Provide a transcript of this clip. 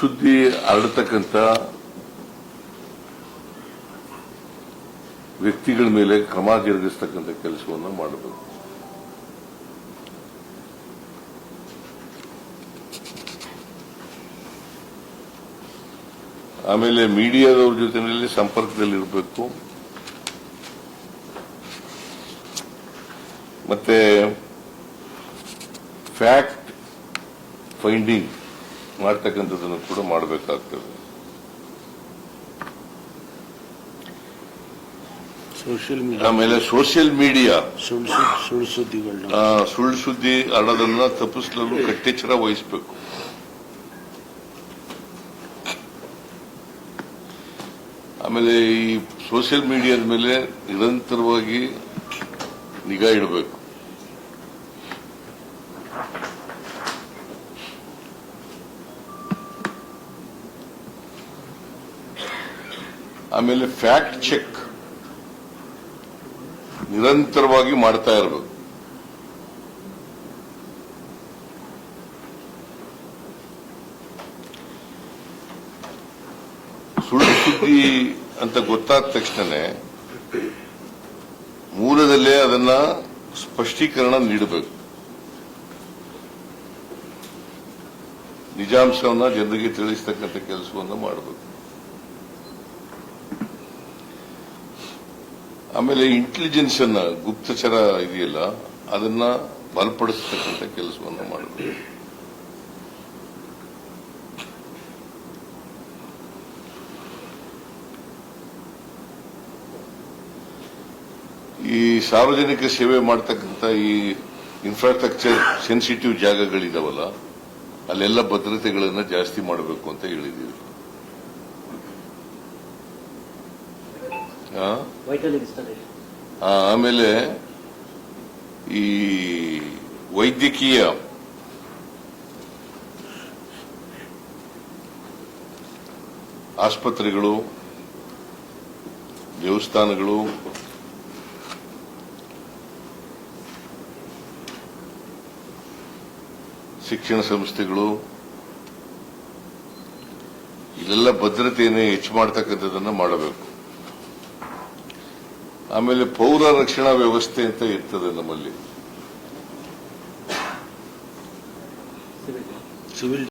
ಸುದ್ದಿ ಹರಡತಕ್ಕಂಥ ವ್ಯಕ್ತಿಗಳ ಮೇಲೆ ಕ್ರಮ ಜರುಗಿಸ್ತಕ್ಕಂಥ ಕೆಲಸವನ್ನು ಮಾಡಬೇಕು. ಆಮೇಲೆ ಮೀಡಿಯಾದವ್ರ ಜೊತೆಯಲ್ಲಿ ಸಂಪರ್ಕದಲ್ಲಿರಬೇಕು. ಮತ್ತೆ ಫ್ಯಾಕ್ಟ್ ಫೈಂಡಿಂಗ್. ಮಾಡ್ತಕ್ಕಂಥದ್ದನ್ನು ಕೂಡ ಮಾಡಬೇಕಾಗ್ತದೆ. Social media. ಆಮೇಲೆ ಸೋಷಿಯಲ್ ಮೀಡಿಯಾ. ಸುಳ್ಳು ಸುದ್ದಿ- ಸುಳ್ಳು ಸುದ್ದಿಗಳನ್ನ. ಸುಳ್ಳು ಸುದ್ದಿ ಹಣದನ್ನ ತಪ್ಪಿಸಲು ಕಟ್ಟೆಚ್ಚರ ವಹಿಸಬೇಕು. ಆಮೇಲೆ ಈ ಸೋಷಿಯಲ್ ಮೀಡಿಯಾದ ಮೇಲೆ ನಿರಂತರವಾಗಿ ನಿಗಾ ಇಡಬೇಕು. ಆಮೇಲೆ ಫ್ಯಾಕ್ಟ್ ಚೆಕ್ ನಿರಂತರವಾಗಿ ಮಾಡ್ತಾ ಇರಬೇಕು. ಸುಳ್ಳು ಸುದ್ದಿ ಅಂತ ಗೊತ್ತಾದ ತಕ್ಷಣನೇ ಮೂಲದಲ್ಲೇ ಅದನ್ನ ಸ್ಪಷ್ಟೀಕರಣ ನೀಡಬೇಕು. ನಿಜಾಂಶವನ್ನ ಜನರಿಗೆ ತಿಳಿಸತಕ್ಕಂಥ ಕೆಲಸವನ್ನು ಮಾಡಬೇಕು. ಆಮೇಲೆ ಇಂಟೆಲಿಜೆನ್ಸ್ ಅನ್ನ ಗುಪ್ತಚರ ಇದೆಯಲ್ಲ, ಅದನ್ನ ಬಲಪಡಿಸ್ತಕ್ಕಂಥ ಕೆಲಸವನ್ನು ಮಾಡಬೇಕು ಈ ಸಾರ್ವಜನಿಕ ಸೇವೆ ಮಾಡ್ತಕ್ಕಂಥ ಈ ಇನ್ಫ್ರಾಸ್ಟ್ರಕ್ಚರ್ ಸೆನ್ಸಿಟಿವ್ ಜಾಗಗಳಿದಾವಲ್ಲ, ಅಲ್ಲೆಲ್ಲ ಭದ್ರತೆಗಳನ್ನು ಜಾಸ್ತಿ ಮಾಡಬೇಕು ಅಂತ ಹೇಳಿದೀವಿ ಆಮೇಲೆ ಈ ವೈದ್ಯಕೀಯ. ಆಸ್ಪತ್ರೆಗಳು ದೇವಸ್ಥಾನಗಳು. ಶಿಕ್ಷಣ ಸಂಸ್ಥೆಗಳು. ಇಲ್ಲೆಲ್ಲ ಭದ್ರತೆಯನ್ನು ಹೆಚ್ಚು ಮಾಡ್ತಕ್ಕಂಥದ್ದನ್ನ ಮಾಡಬೇಕು. ಆಮೇಲೆ ಪೌರ ರಕ್ಷಣಾ ವ್ಯವಸ್ಥೆ ಅಂತ ಇರ್ತದೆ ನಮ್ಮಲ್ಲಿ.